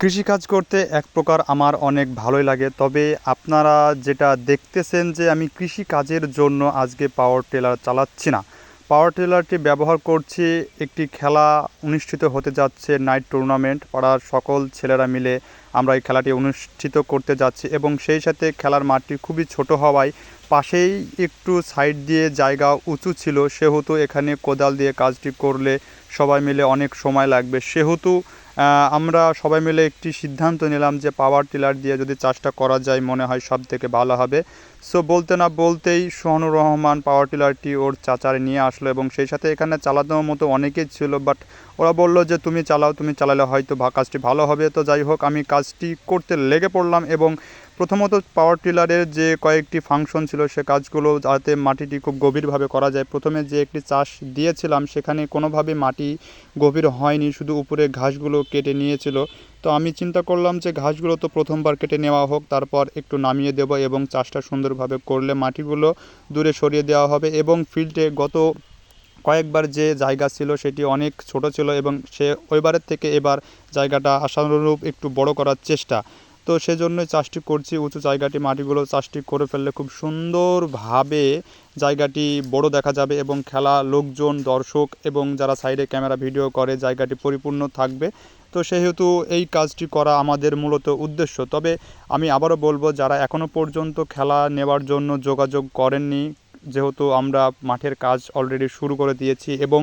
কৃষিকাজ করতে এক প্রকার আমার অনেক ভালোই লাগে। তবে আপনারা যেটা দেখতেছেন যে আমি কৃষি কাজের জন্য আজকে পাওয়ার টেলার চালাচ্ছি না। পাওয়ার টেলারটি ব্যবহার করছি, একটি খেলা অনুষ্ঠিত হতে যাচ্ছে নাইট টুর্নামেন্ট পাড়ার সকল ছেলেরা মিলে। আমরা এই খেলাটি অনুষ্ঠিত করতে যাচ্ছি এবং সেই সাথে খেলার মাঠটি খুবই ছোট হওয়ায় পাশেই একটু সাইড দিয়ে জায়গা উঁচু ছিল। সেহেতু এখানে কোদাল দিয়ে কাজটি করলে সবাই মিলে অনেক সময় লাগবে। সেহেতু আমরা সবাই মিলে একটি সিদ্ধান্ত নিলাম যে পাওয়ার টিলার দিয়ে যদি চাষটা করা যায় মনে হয় সব থেকে ভালো হবে। সো বলতে না বলতেই সোহানুর রহমান পাওয়ার টিলারটি ওর চাচারে নিয়ে আসলো এবং সেই সাথে এখানে চালানোর মতো অনেকেই ছিল বাট ওরা বলল যে, তুমি চালাও, তুমি চালালে হয়তো কাজটি ভালো হবে। তো যাই হোক, আমি কাজটি করতে লেগে পড়লাম এবং প্রথমত পাওয়ার টিলারের যে কয়েকটি ফাংশন ছিল সে কাজগুলো যাতে মাটিটি খুব গভীরভাবে করা যায়, প্রথমে যে একটি চাষ দিয়েছিলাম সেখানে কোনোভাবে মাটি গভীর হয়নি, শুধু উপরে ঘাসগুলো কেটে নিয়েছিল। তো আমি চিন্তা করলাম যে ঘাসগুলো তো প্রথমবার কেটে নেওয়া হোক, তারপর একটু নামিয়ে দেবো এবং চাষটা সুন্দরভাবে করলে মাটিগুলো দূরে সরিয়ে দেওয়া হবে এবং ফিল্ডে গত কয়েকবার যে জায়গা ছিল সেটি অনেক ছোট ছিল এবং সে ওইবারের থেকে এবার জায়গাটা আশানুরূপ একটু বড় করার চেষ্টা। তো সেজন্যই চাষটি করছি, উঁচু জায়গাটি, মাটিগুলো চাষটি করে ফেললে খুব সুন্দরভাবে জায়গাটি বড় দেখা যাবে এবং খেলা লোকজন, দর্শক এবং যারা সাইডে ক্যামেরা ভিডিও করে জায়গাটি পরিপূর্ণ থাকবে। তো সেহেতু এই কাজটি করা আমাদের মূলত উদ্দেশ্য। তবে আমি আবারও বলব, যারা এখনও পর্যন্ত খেলা নেওয়ার জন্য যোগাযোগ করেননি যেহেতু আমরা মাঠের কাজ অলরেডি শুরু করে দিয়েছি এবং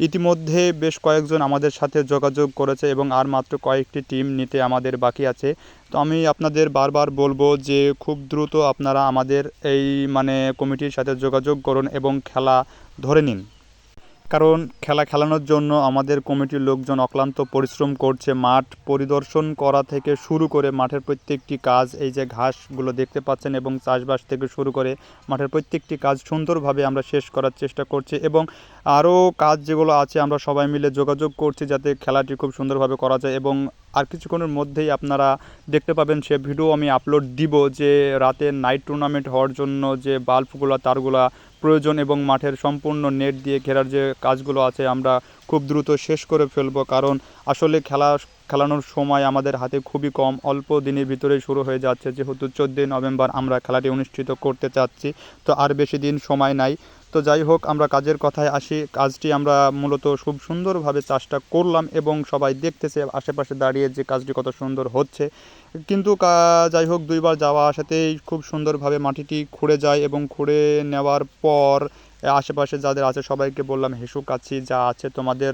ইতিমধ্যে বেশ কয়েকজন আমাদের সাথে যোগাযোগ করেছে এবং আর মাত্র কয়েকটি টিম নিতে আমাদের বাকি আছে। তো আমি আপনাদের বারবার বলব যে খুব দ্রুত আপনারা আমাদের এই মানে কমিটির সাথে যোগাযোগ করুন এবং খেলা ধরে নিন। কারণ খেলা খেলানোর জন্য আমাদের কমিটির লোকজন অক্লান্ত পরিশ্রম করছে। মাঠ পরিদর্শন করা থেকে শুরু করে মাঠের প্রত্যেকটি কাজ, এই যে ঘাসগুলো দেখতে পাচ্ছেন এবং চাষবাস থেকে শুরু করে মাঠের প্রত্যেকটি কাজ সুন্দরভাবে আমরা শেষ করার চেষ্টা করছি এবং আরও কাজ যেগুলো আছে আমরা সবাই মিলে যোগাযোগ করছি যাতে খেলাটি খুব সুন্দরভাবে করা যায় এবং আর কিছুক্ষণের মধ্যেই আপনারা দেখতে পাবেন সে ভিডিও আমি আপলোড দিব যে রাতে নাইট টুর্নামেন্ট হওয়ার জন্য যে বাল্বগুলো তারগুলা প্রয়োজন এবং মাঠের সম্পূর্ণ নেট দিয়ে ঘেরার যে কাজগুলো আছে আমরা খুব দ্রুত শেষ করে ফেলব, কারণ আসলে খেলা, খেলানোর সময় আমাদের হাতে খুবই কম, অল্প দিনের ভিতরেই শুরু হয়ে যাচ্ছে। যেহেতু চোদ্দোই নভেম্বর আমরা খেলাটি অনুষ্ঠিত করতে চাচ্ছি, তো আর বেশি দিন সময় নাই। তো যাই হোক, আমরা কাজের কথায় আসি। কাজটি আমরা মূলত খুব সুন্দরভাবে চাষটা করলাম এবং সবাই দেখতেছে, আশেপাশে দাঁড়িয়ে যে কাজটি কত সুন্দর হচ্ছে। কিন্তু যাই হোক, দুইবার যাওয়া আসাতেই খুব সুন্দরভাবে মাটিটি খুঁড়ে যায় এবং খুঁড়ে নেওয়ার পর আশেপাশে যাদের আছে, সবাইকে বললাম, হেসু কাছি যা আছে তোমাদের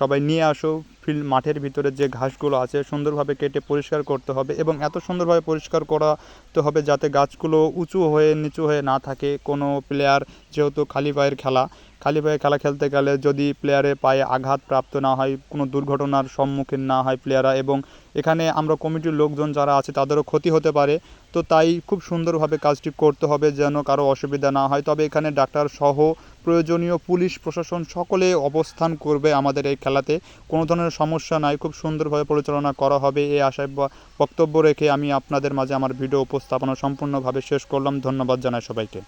সবাই নিয়ে আসো। ফিল্ড মাঠের ভিতরে যে ঘাসগুলো আছে, সুন্দরভাবে কেটে পরিষ্কার করতে হবে এবং এত সুন্দরভাবে পরিষ্কার করাতে হবে যাতে গাছগুলো উঁচু হয়ে, নিচু হয়ে না থাকে। কোনো প্লেয়ার যেহেতু খালি পায়ের খেলা, খালি পায়ে খেলা খেলতে গেলে যদি প্লেয়ারের পায়ে আঘাত প্রাপ্ত না হয়, কোনো দুর্ঘটনার সম্মুখীন না হয় প্লেয়াররা এবং এখানে আমরা কমিটির লোকজন যারা আছে তাদেরও ক্ষতি হতে পারে। তো তাই খুব সুন্দরভাবে কাজটি করতে হবে যেন কারও অসুবিধা না হয়। তবে এখানে ডাক্তার সহ প্রয়োজনীয় পুলিশ, প্রশাসন সকলে অবস্থান করবে আমাদের এই খেলাতে। কোনো ধরনের সমস্যা নাই, খুব সুন্দরভাবে পরিচালনা করা হবে এই আশায় বক্তব্য রেখে আমি আপনাদের মাঝে আমার ভিডিও উপস্থাপনা সম্পূর্ণভাবে শেষ করলাম। ধন্যবাদ জানাই সবাইকে।